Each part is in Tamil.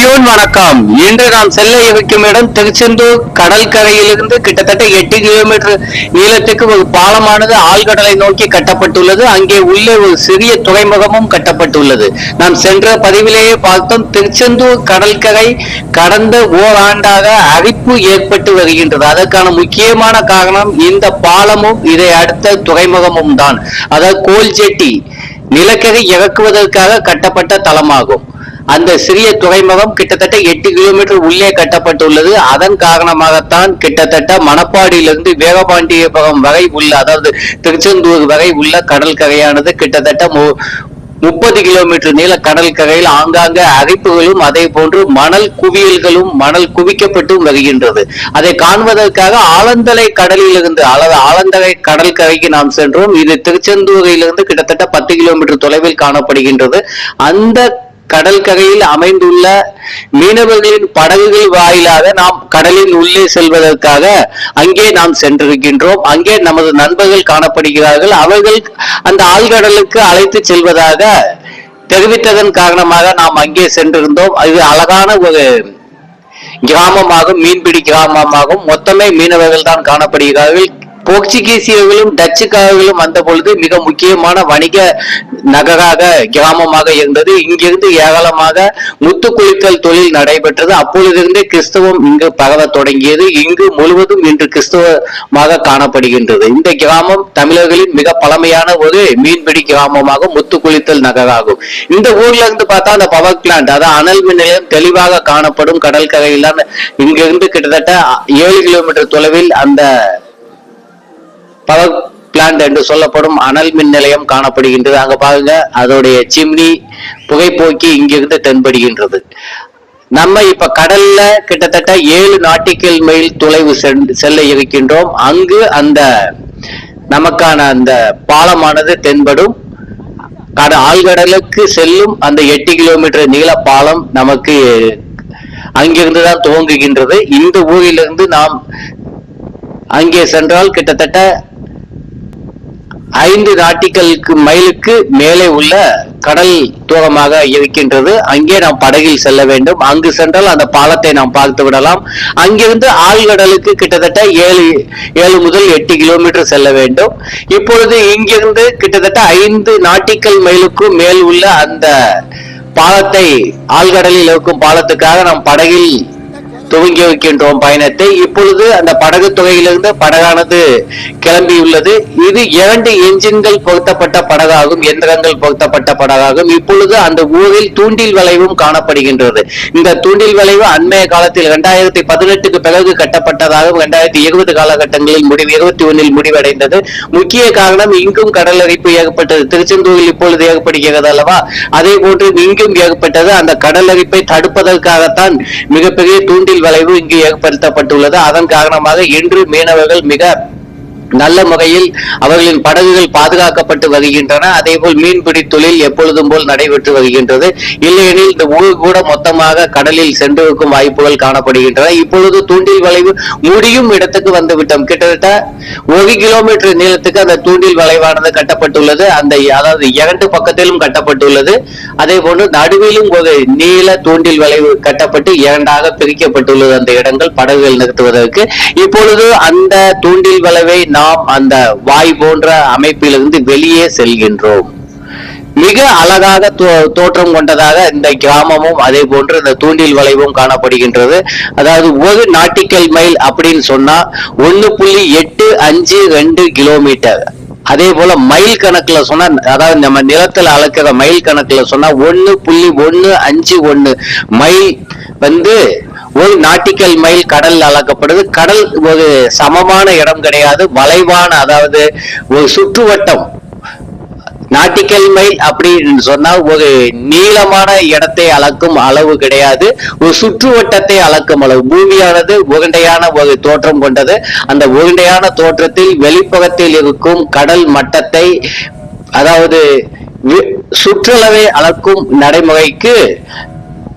அடியோன் வணக்கம். இன்று நாம் செல்ல இருக்கும் இடம் திருச்செந்தூர் கடற்கரையிலிருந்து கிட்டத்தட்ட எட்டு கிலோமீட்டர் நீளத்துக்கு ஒரு பாலமானது ஆழ்கடலை நோக்கி கட்டப்பட்டுள்ளது. அங்கே உள்ளே ஒரு சிறிய துறைமுகமும் கட்டப்பட்டுள்ளது. நாம் சென்ற பதிவிலேயே பார்த்தோம் திருச்செந்தூர் கடற்கரை கடந்த ஓராண்டாக அரிப்பு ஏற்பட்டு வருகின்றது. அதற்கான முக்கியமான காரணம் இந்த பாலமும் இதை அடுத்த துறைமுகமும் தான். அதாவது கோல்ஜெட்டி நிலக்கரி இறக்குவதற்காக கட்டப்பட்ட தளமாகும் அந்த சிறிய துறைமுகம் கிட்டத்தட்ட எட்டு கிலோமீட்டர் உள்ளே கட்டப்பட்டுள்ளது. அதன் காரணமாகத்தான் கிட்டத்தட்ட மணப்பாடியிலிருந்து வேகபாண்டியபுரம் வரை உள்ள அதாவது திருச்செந்தூர் வரை உள்ள கடற்கரையானது கிட்டத்தட்ட மு- முப்பது கிலோமீட்டர் நீள கடற்கரையில் ஆங்காங்கே அரிப்புகளும் அதே போன்று மணல் குவியல்களும் மணல் குவிக்கப்பட்டும் வருகின்றது. அதை காண்பதற்காக ஆலந்தலை கடலிலிருந்து அல்லது ஆலந்தலை கடற்கரைக்கு நாம் சென்றோம். இது திருச்செந்தூரிலிருந்து கிட்டத்தட்ட பத்து கிலோமீட்டர் தொலைவில் காணப்படுகின்றது. அந்த கடற்கரையில் அமைந்துள்ள மீனவர்களின் படகுகள் வாயிலாக நாம் கடலின் உள்ளே செல்வதற்காக அங்கே நாம் சென்றிருக்கின்றோம். அங்கே நமது நண்பர்கள் காணப்படுகிறார்கள். அவர்கள் அந்த ஆழ்கடலுக்கு அழைத்து செல்வதாக தெரிவித்ததன் காரணமாக நாம் அங்கே சென்றிருந்தோம். இது அழகான ஒரு கிராமமாகும் மீன்பிடி கிராமமாகும். மொத்தமே மீனவர்கள் தான் காணப்படுகிறார்கள். போர்ச்சுகீசியர்களும் டச்சுக்காரர்களும் வந்த பொழுது மிக முக்கியமான வணிக நகராக கிராமமாக இருந்தது. இங்கிருந்து ஏராளமாக முத்து குளித்தல் தொழில் நடைபெற்றது. அப்பொழுதிருந்தே கிறிஸ்தவம் இங்கு பரவ தொடங்கியது. இங்கு முழுவதும் இன்று கிறிஸ்தவமாக காணப்படுகின்றது. இந்த கிராமம் தமிழர்களின் மிக பழமையான ஒரு மீன்பிடி கிராமமாக முத்து குளித்தல் நகராகும். இந்த ஊர்ல இருந்து பார்த்தா அந்த பவர் பிளான்ட் அதாவது அனல் மின் நிலையம் தெளிவாக காணப்படும். கடற்கரையில் தான் இங்கிருந்து கிட்டத்தட்ட ஏழு கிலோமீட்டர் தொலைவில் அந்த பவர் பிளான்ட் என்று சொல்லப்படும் அனல் மின் நிலையம் காணப்படுகின்றது. அங்க பாருங்க அதோடைய சிம்னி புகைப்போக்கி இங்கிருந்து தென்படுகின்றது. நம்ம இப்ப கடல்ல கிட்டத்தட்ட ஏழு நாட்டிக்கல் மைல் தொலைவு சென்- செல்ல இருக்கின்றோம். அங்கு அந்த நமக்கான அந்த பாலமானது தென்படும். கட ஆழ்கடலுக்கு செல்லும் அந்த எட்டு கிலோமீட்டர் நீள பாலம் நமக்கு அங்கிருந்து தான் துவங்குகின்றது. இந்த ஊரிலிருந்து நாம் அங்கே சென்றால் கிட்டத்தட்ட ஐந்து நாட்டிகளுக்கு மைலுக்கு மேலே உள்ள கடல் தூரமாக இருக்கின்றது. அங்கே நாம் படகில் செல்ல வேண்டும். அங்கு சென்றால் அந்த பாலத்தை நாம் பார்த்து விடலாம். அங்கிருந்து ஆழ்கடலுக்கு கிட்டத்தட்ட ஏழு ஏழு முதல் எட்டு கிலோமீட்டர் செல்ல வேண்டும். இப்பொழுது இங்கிருந்து கிட்டத்தட்ட ஐந்து நாட்டிக்கல் மைலுக்கும் மேல் உள்ள அந்த பாலத்தை ஆழ்கடலில் இருக்கும் பாலத்துக்காக நாம் படகில் துவங்கி வைக்கின்றோம் பயணத்தை. இப்பொழுது அந்த படகு துறையிலிருந்து படகானது கிளம்பியுள்ளது. இது இரண்டு என்ஜின்கள் பொருத்தப்பட்ட படகாகும் எந்திரங்கள் பொருத்தப்பட்ட படகாகும். இப்பொழுது அந்த ஊரில் தூண்டில் வளைவும் காணப்படுகின்றது. இந்த தூண்டில் வளைவு அண்மைய காலத்தில் இரண்டாயிரத்தி பதினெட்டுக்கு பிறகு கட்டப்பட்டதாகவும் இரண்டாயிரத்தி இருபது காலகட்டங்களில் முடிவு இருபத்தி ஒன்னில் முடிவடைந்தது. முக்கிய காரணம் இங்கும் கடல் அரிப்பு ஏற்பட்டது திருச்செந்தூரில் இப்பொழுது ஏற்படுகிறது அல்லவா? அதே போன்று இங்கும் ஏற்பட்டது அந்த கடல் அரிப்பை தடுப்பதற்காகத்தான் மிகப்பெரிய தூண்டில் வளைவு இங்கு ஏற்படுத்தப்பட்டுள்ளது. அதன் காரணமாக இன்று மீனவர்கள் மிக நல்ல முறையில் அவர்களின் படகுகள் பாதுகாக்கப்பட்டு வருகின்றன. அதே போல் மீன்பிடி தொழில் எப்பொழுதும் போல் நடைபெற்று வருகின்றது. இல்லையெனில் இந்த ஊர் கூட மொத்தமாக கடலில் சென்றிருக்கும் வாய்ப்புகள் காணப்படுகின்றன. இப்பொழுது தூண்டில் வளைவு முடியும் இடத்துக்கு வந்து விட்டோம் கிட்டத்தட்ட ஒரு கிலோமீட்டர் நீளத்துக்கு அந்த தூண்டில் வளைவானது கட்டப்பட்டுள்ளது. அந்த அதாவது இரண்டு பக்கத்திலும் கட்டப்பட்டுள்ளது. அதே போன்று நடுவிலும் ஒரு நீள தூண்டில் வளைவு கட்டப்பட்டு இரண்டாக பிரிக்கப்பட்டுள்ளது. அந்த இடங்கள் படகுகள் நிறுத்துவதற்கு. இப்பொழுது அந்த தூண்டில் வளைவை நாம் அந்த வாய் போன்ற அமைப்பிலிருந்து வெளியே செல்கின்றோம். மிக அழகாக தோ- தோற்றம் கொண்டதாக இந்த கிராமமும் அதே போன்று இந்த தூண்டில் வளைவும் காணப்படுகின்றது. அதாவது ஒரு நாட்டிக்கல் மைல் அப்படின்னு சொன்னா ஒன்னு புள்ளி எட்டு அஞ்சு ரெண்டு கிலோமீட்டர். அதே போல மைல் கணக்குல சொன்னா அதாவது நம்ம நிலத்துல அளக்கிற மைல் கணக்குல சொன்னா ஒன்னு புள்ளி ஒன்னு அஞ்சு ஒன்னு மைல் வந்து ஒரு நாட்டிக்கல் மைல் கடல் அளக்கப்படுது. கடல் ஒரு சமமான இடம் கிடையாது. வளைவான அதாவது ஒரு சுற்றுவட்டம். நாட்டிக்கல் மைல் அப்படின்னு சொன்னா ஒரு நீளமான இடத்தை அளக்கும் அளவு கிடையாது. ஒரு சுற்றுவட்டத்தை அளக்கும் அளவு. பூமியானது உருண்டையான ஒரு தோற்றம் கொண்டது. அந்த உருண்டையான தோற்றத்தில் வெளிப்புறத்தில் இருக்கும் கடல் மட்டத்தை அதாவது சுற்றளவை அளக்கும் நடைமுறைக்கு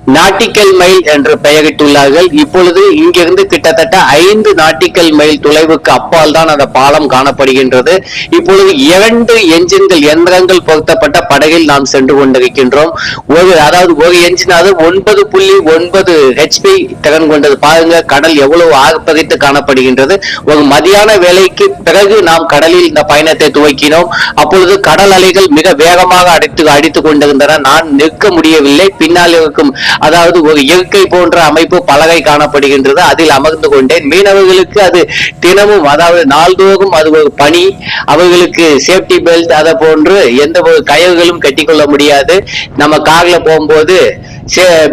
நாட்டிக்கல் மைல் என்று பெயரிட்டுள்ளார்கள். இப்பொழுது இங்கிருந்து கிட்டத்தட்ட ஐந்து நாட்டிக்கல் மைல் தொலைவுக்கு அப்பால் தான் அந்த பாலம் காணப்படுகின்றது. இப்பொழுது இரண்டு என்ஜின்கள் எந்திரங்கள் பொருத்தப்பட்ட படகில் நாம் சென்று கொண்டிருக்கின்றோம். ஒரு அதாவது ஒரு என்ஜினாவது ஒன்பது புள்ளி ஒன்பது ஹெச்பி திறன் கொண்டது. பாருங்க கடல் எவ்வளவு ஆர்ப்பரித்து காணப்படுகின்றது. ஒரு மதியான வேலைக்கு பிறகு நாம் கடலில் இந்த பயணத்தை துவக்கினோம். அப்பொழுது கடல் அலைகள் மிக வேகமாக அடித்து அடித்துக் கொண்டிருந்தன. நான் நிற்க முடியவில்லை. பின்னால் இருக்கும் அதாவது ஒரு இயற்கை போன்ற அமைப்பு பலகை காணப்படுகின்றது. அதில் அமர்ந்து கொண்டேன். மீனவர்களுக்கு அது தினமும் அதாவது நாள்தோறும் அது ஒரு பணி. அவர்களுக்கு சேஃப்டி பெல்ட் அதை போன்று எந்த ஒரு கயவுகளும் கட்டிக்கொள்ள முடியாது. நம்ம கார்ல போகும்போது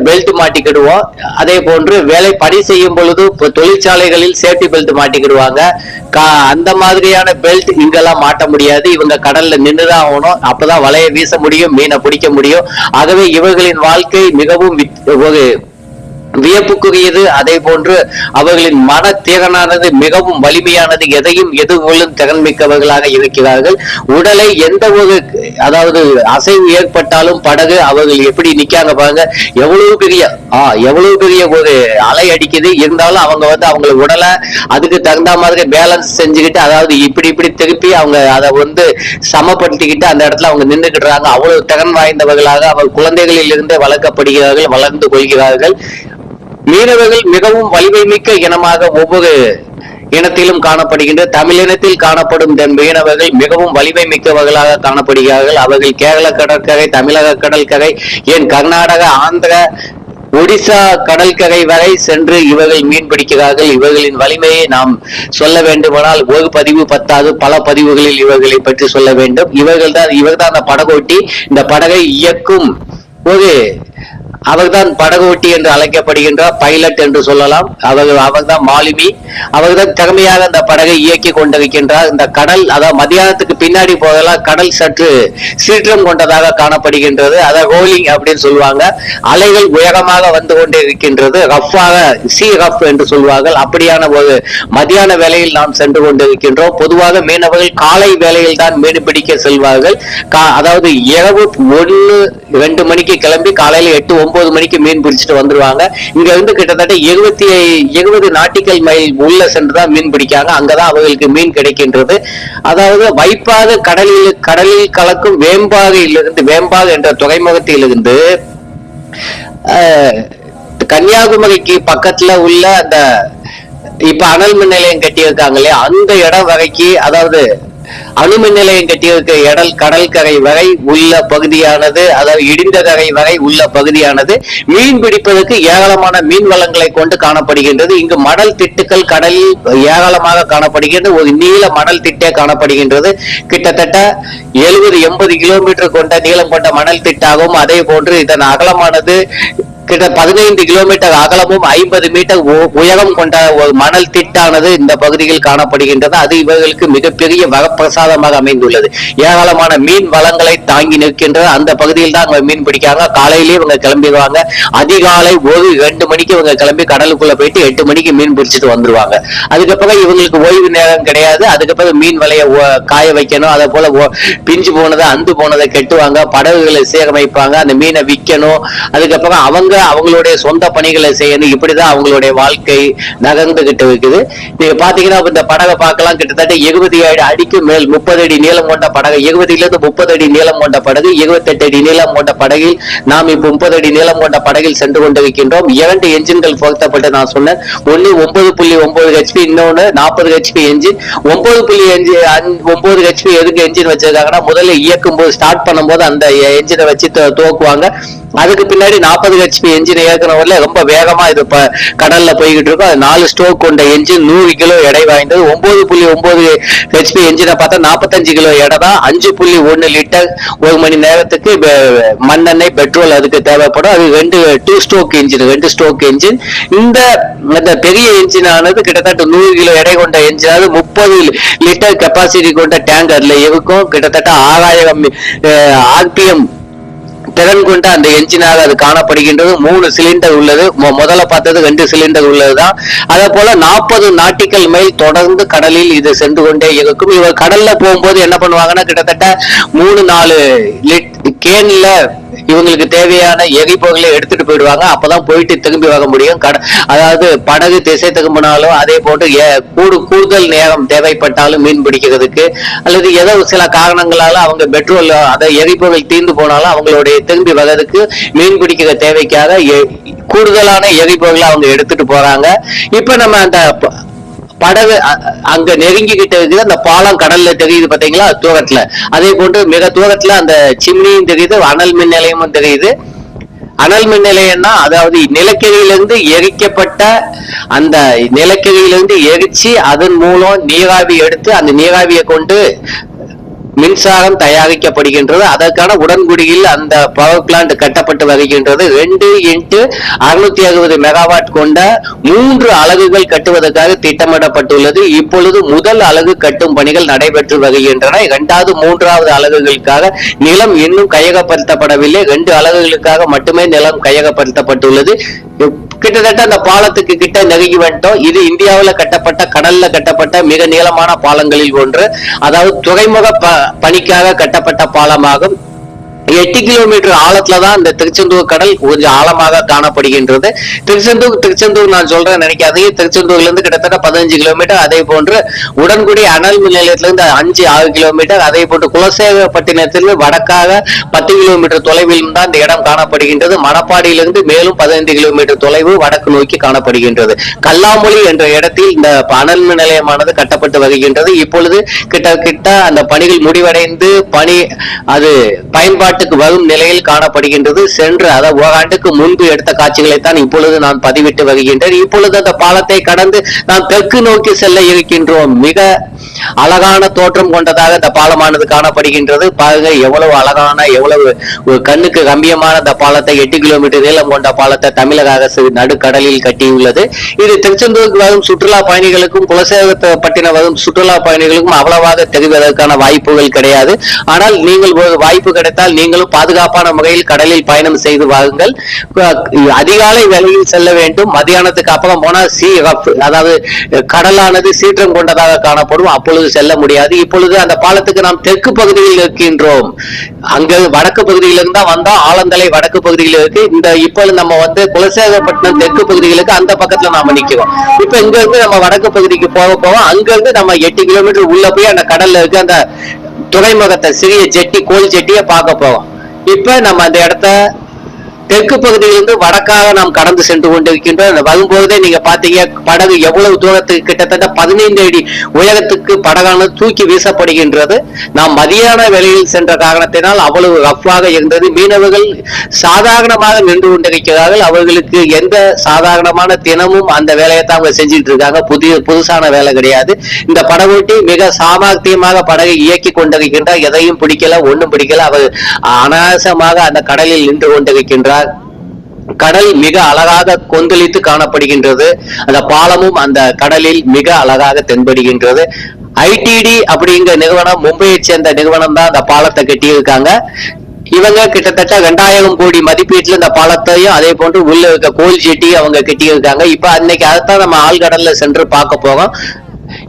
பெல்ட் மாட்டிக்கிடுவோம். அதே போன்று வேலை பணி செய்யும் பொழுது தொழிற்சாலைகளில் சேஃப்டி பெல்ட் மாட்டிக்கிடுவாங்க. கா- அந்த மாதிரியான பெல்ட் இங்கெல்லாம் மாட்ட முடியாது. இவங்க கடல்ல நின்றுதான் ஆகணும். அப்பதான் வலையை வீச முடியும் மீனை பிடிக்க முடியும். ஆகவே இவர்களின் வாழ்க்கை மிகவும் ஒரு வியப்புக்குரியது. அதே போன்று அவர்களின் மன திறனானது மிகவும் வலிமையானது. எதையும் எதிர்கொள்ளும் திறன் மிக்கவர்களாக இருக்கிறார்கள். உடலை எந்த ஒரு அதாவது அசைவு ஏற்பட்டாலும் படகு அவர்கள் எப்படி நிக்காங்க பாருங்க. எவ்வளவு பெரிய ஆ எவ்வளவு பெரிய ஒரு அலை அடிக்குது. இருந்தாலும் அவங்க வந்து அவங்க உடலை அதுக்கு தகுந்த மாதிரி பேலன்ஸ் செஞ்சுக்கிட்டு அதாவது இப்படி இப்படி திருப்பி அவங்க அதை வந்து சமப்படுத்திக்கிட்டு அந்த இடத்துல அவங்க நின்றுக்கிட்டுறாங்க அவ்வளவு திறன் வாய்ந்தவர்களாக அவர் குழந்தைகளில் இருந்தே வளர்க்கப்படுகிறார்கள் வளர்ந்து கொள்கிறார்கள். மீனவர்கள் மிகவும் வலிமை மிக்க இனமாக ஒவ்வொரு இனத்திலும் காணப்படுகின்ற தமிழினத்தில் காணப்படும் தென் மீனவர்கள் மிகவும் வலிமை மிக்கவர்களாக காணப்படுகிறார்கள். அவர்கள் கேரள கடற்கரை தமிழக கடற்கரை என் கர்நாடக ஆந்திர ஒடிசா கடற்கரை வரை சென்று இவர்கள் மீன் பிடிக்கிறார்கள். இவர்களின் வலிமையை நாம் சொல்ல வேண்டுமானால் ஒரு பதிவு பத்தாது பல பதிவுகளில் இவர்களை பற்றி சொல்ல வேண்டும். இவர்கள் தான் இவர்தான் அந்த படகோட்டி. இந்த படகை இயக்கும் ஒரு அவர்தான் படகோட்டி என்று அழைக்கப்படுகின்றார் பைலட் என்று சொல்லலாம். அவர்கள் அவர்தான் மாலுமி. அவர்தான் திறமையாக அந்த படகை இயக்கி கொண்டிருக்கின்றார். இந்த கடல் அதாவது மதியானத்துக்கு பின்னாடி போதெல்லாம் கடல் சற்று சீற்றம் கொண்டதாக காணப்படுகின்றது. அதை ரோலிங் அப்படின்னு சொல்லுவாங்க. அலைகள் உயரமாக வந்து கொண்டே இருக்கின்றது ரஃப்பாக சி ரஃப் என்று சொல்வார்கள் அப்படியான ஒரு மதியான வேலையில் நாம் சென்று கொண்டிருக்கின்றோம். பொதுவாக மீனவர்கள் காலை வேலையில் தான் மீன் பிடிக்க செல்வார்கள். கா- அதாவது இரவு ஒன்று ரெண்டு மணிக்கு கிளம்பி காலையில் எட்டு ஒன்பது மணிக்கு மீன் பிடிச்சிட்டு வந்துருவாங்க. இங்க இருந்து கிட்டத்தட்ட எழுபத்தி எழுபது நாட்டிக்கல் மைல் உள்ள சென்று தான் மீன் பிடிக்காங்க. அங்கதான் அவர்களுக்கு மீன் கிடைக்கின்றது. அதாவது வைப்பாக கடலில் கடலில் கலக்கும் வேம்பாகையிலிருந்து வேம்பாக என்ற துறைமுகத்திலிருந்து கன்னியாகுமரிக்கு பக்கத்துல உள்ள அந்த இப்ப அனல் மின் நிலையம் கட்டியிருக்காங்க இல்லையா? அந்த இடம் வரைக்கு அதாவது அணுமின் நிலையம் கட்டியிருக்க இடல் கடற்கரை வரை உள்ள பகுதியானது அதாவது இடிந்த கரை வரை உள்ள பகுதியானது மீன் பிடிப்பதற்கு ஏராளமான மீன் வளங்களை கொண்டு காணப்படுகின்றது. இங்கு மணல் திட்டுக்கள் கடலில் ஏராளமாக காணப்படுகின்றது. ஒரு நீள மணல் திட்டே காணப்படுகின்றது. கிட்டத்தட்ட எழுபது எண்பது கிலோமீட்டர் கொண்ட நீளம் கொண்ட மணல் திட்டாகவும் அதே போன்று இதன் அகலமானது கிட்ட பதினைந்து கிலோமீட்டர் அகலமும் ஐம்பது மீட்டர் உ- உயரம் கொண்ட ஒரு மணல் திட்டானது இந்த பகுதியில் காணப்படுகின்றது. அது இவர்களுக்கு மிகப்பெரிய வரப்பிரசாதமாக அமைந்துள்ளது. ஏராளமான மீன் வளங்களை தாங்கி நிற்கின்றது. அந்த பகுதியில் தான் அவங்க மீன் பிடிக்காங்க காலையிலேயே இவங்க கிளம்பிடுவாங்க. அதிகாலை ஒரு ரெண்டு மணிக்கு இவங்க கிளம்பி கடலுக்குள்ள போயிட்டு எட்டு மணிக்கு மீன் பிடிச்சிட்டு வந்துருவாங்க. அதுக்கப்புறம் இவங்களுக்கு ஓய்வு நேரம் கிடையாது. அதுக்கப்புறம் மீன் வலைய காய வைக்கணும். அதே போல ஓ- பிஞ்சு போனதை அந்து போனதை கெட்டுவாங்க. படகுகளை சீரமைப்பாங்க அந்த மீனை விற்கணும். அதுக்கப்புறம் அவங்க அவங்களுடைய சொந்த பணிகளை செய்யணும். இப்படிதான் அவங்களுடைய வாழ்க்கை நகர்ந்துகிட்டு இருக்குது. நீங்க பாத்தீங்கன்னா இந்த படகை பார்க்கலாம். கிட்டத்தட்ட இருபது ஏழு அடிக்கு மேல் முப்பது அடி நீளம் கொண்ட படகு. இருபதுல இருந்து முப்பது அடி நீளம் கொண்ட படகு இருபத்தெட்டு அடி நீளம் கொண்ட படகில் நாம் இப்ப முப்பது அடி நீளம் கொண்ட படகில் சென்று கொண்டிருக்கின்றோம். இரண்டு என்ஜின்கள் பொருத்தப்பட்டு நான் சொன்னேன். ஒன்னு ஒன்பது புள்ளி ஒன்பது ஹெச்பி இன்னொன்னு நாற்பது ஹெச்பி என்ஜின் ஒன்பது புள்ளி ஒன்பது ஹெச்பி எதுக்கு என்ஜின் வச்சிருக்காங்கன்னா முதல்ல இயக்கும் போது ஸ்டார்ட் பண்ணும்போது அந்த என்ஜினை வச்சு துவக்குவாங்க அதுக்கு பின்னாடி நாற்பது ஹெச்பி என்ஜின் ஏற்கனவே ரொம்ப வேகமா இது கடல்ல போய்கிட்டு இருக்கும். அது நாலு ஸ்டோக் கொண்ட என்ஜின் நூறு கிலோ எடை வாய்ந்தது. ஒன்பது புள்ளி ஒன்பது ஹெச்பி என்ஜினை பார்த்தா நாற்பத்தஞ்சு கிலோ எடை தான். அஞ்சு புள்ளி ஒன்று லிட்டர் ஒரு மணி நேரத்துக்கு மண்ணெண்ணெய் பெட்ரோல் அதுக்கு தேவைப்படும். அது ரெண்டு டூ ஸ்டோக் என்ஜின் ரெண்டு ஸ்டோக் என்ஜின் இந்த இந்த பெரிய என்ஜின் ஆனது கிட்டத்தட்ட நூறு கிலோ எடை கொண்ட என்ஜின் அது முப்பது லிட்டர் கெப்பாசிட்டி கொண்ட டேங்கர்ல இருக்கும். கிட்டத்தட்ட ஆறாயிரம் ஆர்பிஎம் திறன் கொண்ட அந்த என்ஜினாக அது காணப்படுகின்றது. மூணு சிலிண்டர் உள்ளது. முதல்ல பார்த்தது ரெண்டு சிலிண்டர் உள்ளதுதான். அதே போல நாற்பது நாட்டிக்கல் மைல் தொடர்ந்து கடலில் இது சென்று கொண்டே இருக்கும். இவர் கடல்ல போகும்போது என்ன பண்ணுவாங்கன்னா கிட்டத்தட்ட மூணு நாலு லிட் கேன்ல இவங்களுக்கு தேவையான எரிபொருளை எடுத்துட்டு போயிடுவாங்க. அப்பதான் போயிட்டு திரும்பி வர முடியும். அதாவது படகு திசை திரும்பினாலும் அதே போன்று ஏ- கூடு கூடுதல் நேரம் தேவைப்பட்டாலும் மீன் பிடிக்கிறதுக்கு அல்லது ஏதோ சில காரணங்களால அவங்க பெட்ரோல் அதை எரிபொருள் தீர்ந்து போனாலும் அவங்களுடைய திரும்பி வர்றதுக்கு மீன் பிடிக்கிற தேவைக்காக எ- கூடுதலான எரிபொருளை அவங்க எடுத்துட்டு போறாங்க. இப்ப நம்ம அந்த படகு அங்க நெருங்கிக்கிட்டு இருக்குது. அந்த பாலம் கடல்ல தெரியுது பாத்தீங்களா? தூரத்துல. அதே போன்று மிக தூரத்துல அந்த சிம்னியும் தெரியுது அனல் மின் நிலையமும் தெரியுது. அனல் மின் நிலையம்னா அதாவது நிலக்கரியிலிருந்து எரிக்கப்பட்ட அந்த நிலக்கரியிலிருந்து எரிச்சு அதன் மூலம் நீராவி எடுத்து அந்த நீராவியை கொண்டு மின்சாரம் தயாரிக்கப்படுகின்றது. அதற்கான உடன்குடியில் அந்த பவர் பிளான்ட் கட்டப்பட்டு வருகின்றது. ரெண்டு இன்ட்டு அறுநூத்தி அறுபது மெகாவாட் கொண்ட மூன்று அலகுகள் கட்டுவதற்காக திட்டமிடப்பட்டுள்ளது. இப்பொழுது முதல் அலகு கட்டும் பணிகள் நடைபெற்று வருகின்றன. இரண்டாவது மூன்றாவது அலகுகளுக்காக நிலம் இன்னும் கையகப்படுத்தப்படவில்லை. ரெண்டு அலகுகளுக்காக மட்டுமே நிலம் கையகப்படுத்தப்பட்டுள்ளது. கிட்டத்தட்ட அந்த பாலத்துக்கு கிட்ட நெருங்கி வந்துட்டோம். இது இந்தியாவில் கட்டப்பட்ட கடல்ல கட்டப்பட்ட மிக நீளமான பாலங்களில் ஒன்று. அதாவது துறைமுக ப- பணிக்காக கட்டப்பட்ட பாலமாகும். எட்டு கிலோமீட்டர் ஆழத்துல தான் இந்த திருச்செந்தூர் கடல் கொஞ்சம் ஆழமாக காணப்படுகின்றது. திருச்செந்தூர் திருச்செந்தூர் நான் சொல்றேன் நினைக்காதீங்க. திருச்செந்தூர்ல இருந்து கிட்டத்தட்ட பதினஞ்சு கிலோமீட்டர் அதே போன்று உடன்குடி அனல் மின் நிலையத்திலிருந்து அஞ்சு ஆறு கிலோமீட்டர் அதே போன்று குலசேகப்பட்டினத்திலிருந்து வடக்காக பத்து கிலோமீட்டர் தொலைவிலும் தான் இந்த இடம் காணப்படுகின்றது. மணப்பாடியிலிருந்து மேலும் பதினைந்து கிலோமீட்டர் தொலைவு வடக்கு நோக்கி காணப்படுகின்றது. கல்லாமொழி என்ற இடத்தில் இந்த அனல் மின் நிலையமானது கட்டப்பட்டு வருகின்றது. இப்பொழுது கிட்டத்தட்ட அந்த பணிகள் முடிவடைந்து பணி அது பயன்பாட்டு பயன்பாட்டுக்கு வரும் நிலையில் காணப்படுகின்றது. சென்று அதாவது ஓராண்டுக்கு முன்பு எடுத்த காட்சிகளை தான் இப்பொழுது நான் பதிவிட்டு வருகின்றேன். இப்பொழுது அந்த பாலத்தை கடந்து நாம் தெற்கு நோக்கி செல்ல இருக்கின்றோம். மிக அழகான தோற்றம் கொண்டதாக இந்த பாலமானது காணப்படுகின்றது. பாருங்க எவ்வளவு அழகான எவ்வளவு கண்ணுக்கு கம்பியமான இந்த பாலத்தை எட்டு கிலோமீட்டர் நீளம் கொண்ட பாலத்தை தமிழக அரசு நடுக்கடலில் கட்டியுள்ளது. இது திருச்செந்தூருக்கு வரும் சுற்றுலா பயணிகளுக்கும் குலசேகரப்பட்டினம் வரும் சுற்றுலா பயணிகளுக்கும் அவ்வளவாக தெரிவதற்கான வாய்ப்புகள் கிடையாது. ஆனால் நீங்கள் ஒரு வாய்ப்பு கிடைத்தால் நீங்கள் நீங்களும் பாதுகாப்பான முறையில் கடலில் பயணம் செய்து வாருங்கள். அதிகாலை வேலையில் செல்ல வேண்டும். மதியானத்துக்கு அப்புறம் போனால் சீ அதாவது கடலானது சீற்றம் கொண்டதாக காணப்படும். அப்பொழுது செல்ல முடியாது. இப்பொழுது அந்த பாலத்துக்கு நாம் தெற்கு பகுதியில் இருக்கின்றோம். அங்க வடக்கு பகுதியிலிருந்தா வந்தா ஆலந்தலை வடக்கு பகுதியில் இருக்கு. இந்த இப்பொழுது நம்ம வந்து குலசேகரப்பட்டினம் தெற்கு பகுதிகளுக்கு அந்த பக்கத்துல நாம நிக்கிறோம். இப்ப இங்க இருந்து நம்ம வடக்கு பகுதிக்கு போக போக அங்க இருந்து நம்ம எட்டு கிலோமீட்டர் உள்ள போய் அந்த கடல்ல இருக்கு. அந்த துறைமுகத்தை சிறிய ஜெட்டி கோல் ஜெட்டியை பார்க்க போவோம் இப்போ நம்ம அந்த இடத்த தெற்கு பகுதியிலிருந்து வடக்காக நாம் கடந்து சென்று கொண்டிருக்கின்றோம். அந்த வரும்போதே நீங்க பாத்தீங்க படகு எவ்வளவு தூரத்துக்கு கிட்டத்தட்ட பதினைந்து அடி உயரத்துக்கு படகானது தூக்கி வீசப்படுகின்றது. நாம் மதியான வேலையில் சென்ற காரணத்தினால் அவ்வளவு ரஃப்பாக இருந்தது. மீனவர்கள் சாதாரணமாக நின்று கொண்டிருக்கிறார்கள். அவர்களுக்கு எந்த சாதாரணமான தினமும் அந்த வேலையை தான் அவங்க செஞ்சுட்டு இருக்காங்க. புதிய புதுசான வேலை கிடையாது. இந்த படகோட்டி மிக சாமர்த்தியமாக படகை இயக்கி கொண்டிருக்கின்றார். எதையும் பிடிக்கல ஒன்றும் பிடிக்கல. அவர் அனாசமாக அந்த கடலில் நின்று கொண்டிருக்கின்றார். கடல் மிக அழகாக கொந்தளித்து காணப்படுகின்றது. அந்த பாலமும் அந்த கடலில் மிக அழகாக தென்படுகின்றது. ஐடிடி அப்படிங்கிற நிறுவனம் மும்பையை சேர்ந்த நிறுவனம் தான் அந்த பாலத்தை கட்டியிருக்காங்க. இவங்க கிட்டத்தட்ட ரெண்டாயிரம் கோடி மதிப்பீட்டுல இந்த பாலத்தையும் அதே போன்று உள்ள இருக்க கோல் ஜெட்டி அவங்க கட்டியிருக்காங்க. இப்ப அன்னைக்கு அதைத்தான் நம்ம ஆழ்கடல்ல சென்று பார்க்க போறோம்.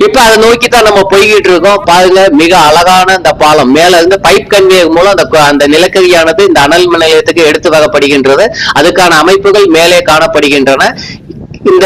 இப்ப அதை நோக்கி தான் நம்ம போய்கிட்டு இருக்கோம். பாருங்க மிக அழகான இந்த பாலம். மேல இருந்து பைப் கன்வேயர் மூலம் அந்த அந்த நிலக்கரியானது இந்த அனல் மின் நிலையத்துக்கு எடுத்து வரப்படுகின்றது அதுக்கான அமைப்புகள் மேலே காணப்படுகின்றன. இந்த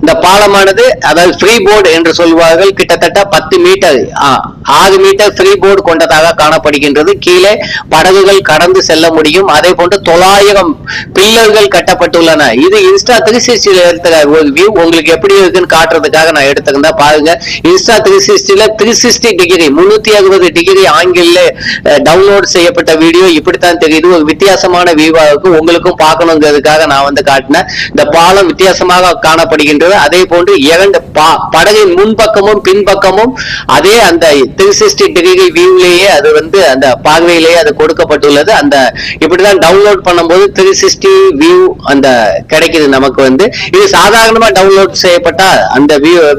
இந்த பாலமானது அதாவது ஃப்ரீ போர்டு என்று சொல்வார்கள் கிட்டத்தட்ட பத்து மீட்டர் ஆ, ஆறு மீட்டர் ஃப்ரீ போர்டு கொண்டதாக காணப்படுகின்றது. கீழே படகுகள் கடந்து செல்ல முடியும். அதே போன்று தொள்ளாயிரம் பில்லர்கள் கட்டப்பட்டுள்ளன. இது இன்ஸ்டா த்ரீ சிக்ஸ்டியில் எடுத்த ஒரு வியூ உங்களுக்கு எப்படி இருக்குன்னு காட்டுறதுக்காக நான் எடுத்துக்கிறேன். பாருங்க. இன்ஸ்டா த்ரீ சிக்ஸ்டியில் த்ரீ சிக்ஸ்டி டிகிரி முன்னூத்தி அறுபது டிகிரி ஆங்கில டவுன்லோட் செய்யப்பட்ட வீடியோ இப்படித்தான் தெரியுது. ஒரு வித்தியாசமான வியூவா இருக்கும் உங்களுக்கும் பார்க்கணுங்கிறதுக்காக நான் வந்து காட்டினேன் இந்த பாலம் வித்தியாசமாக காணப்படுகின்றது. அதே போன்று இரண்டு பா- படகின் முன்பக்கமும் பின்பக்கமும் அதே அந்த த்ரீ சிக்ஸ்டி டிகிரி வியூலேயே அது வந்து அந்த பார்வையிலேயே அது கொடுக்கப்பட்டுள்ளது. அந்த இப்படிதான் டவுன்லோட் பண்ணும்போது த்ரீ சிக்ஸ்டி வியூ அந்த கிடைக்குது நமக்கு வந்து. இது சாதாரணமா டவுன்லோட் செய்யப்பட்ட அந்த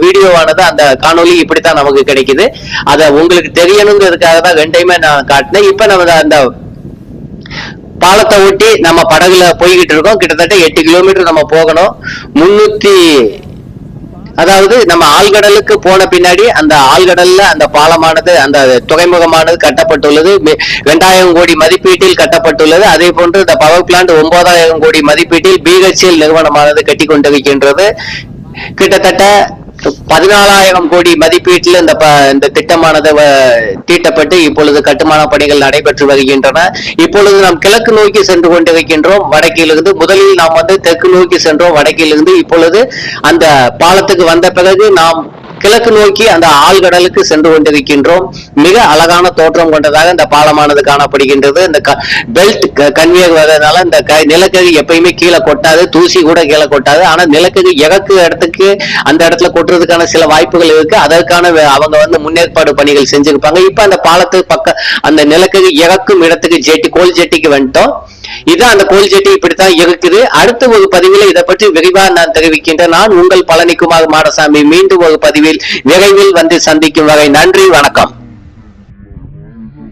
வீடியோவானது அந்த காணொலி இப்படித்தான் நமக்கு கிடைக்குது. அதை உங்களுக்கு தெரியணுங்கிறதுக்காக தான் ரெண்டையுமே நான் காட்டினேன். இப்ப நம்ம அந்த பாலத்தை ஒட்டி நம்ம படகுல போய்கிட்டு இருக்கோம். கிட்டத்தட்ட எட்டு கிலோமீட்டர் நம்ம போகணும். முன்னூத்தி அதாவது நம்ம ஆழ்கடலுக்கு போன பின்னாடி அந்த ஆழ்கடல்ல அந்த பாலமானது அந்த துறைமுகமானது கட்டப்பட்டுள்ளது. மெ- இரண்டாயிரம் கோடி மதிப்பீட்டில் கட்டப்பட்டுள்ளது. அதே போன்று இந்த பவர் பிளான்ட் ஒன்பதாயிரம் கோடி மதிப்பீட்டில் பிஹெச்எல் நிறுவனமானது கட்டி கொண்டிருக்கின்றது கிட்டத்தட்ட பதினாலாயிரம் கோடி மதிப்பீட்டில் இந்த ப- இந்த திட்டமானது தீட்டப்பட்டு இப்பொழுது கட்டுமான பணிகள் நடைபெற்று வருகின்றன. இப்பொழுது நாம் கிழக்கு நோக்கி சென்று கொண்டிருக்கின்றோம் வடக்கிலிருந்து. முதலில் நாம் வந்து தெற்கு நோக்கி சென்றோம் வடக்கிலிருந்து. இப்பொழுது அந்த பாலத்துக்கு வந்த பிறகு நாம் கிழக்கு நோக்கி அந்த ஆழ்கடலுக்கு சென்று கொண்டிருக்கின்றோம். மிக அழகான தோற்றம் கொண்டதாக இந்த பாலமானது காணப்படுகின்றது. இந்த பெல்ட் கன்வியர் வரதுனால இந்த க- நிலக்கரி எப்பயுமே கீழே கொட்டாது. தூசி கூட கீழே கொட்டாது. ஆனா நிலக்கரி இறக்கு இடத்துக்கு அந்த இடத்துல கொட்டுறதுக்கான சில வாய்ப்புகள் இருக்கு. அதற்கான அவங்க வந்து முன்னேற்பாடு பணிகள் செஞ்சிருப்பாங்க. இப்ப அந்த பாலத்து பக்க அந்த நிலக்கரி இறக்கும் இடத்துக்கு ஜெட்டி கோல் ஜெட்டிக்கு வந்துட்டோம். இதுதான் அந்த கோல் ஜெட்டி இப்படித்தான் இருக்குது. அடுத்த ஒரு பதிவில் இதை பற்றி விரிவாக நான் தெரிவிக்கின்றேன். நான் உங்கள் பழனிக்குமார் மாடசாமி. மீண்டும் ஒரு பதிவில் விரைவில் வந்து சந்திக்கும் வரை நன்றி வணக்கம்.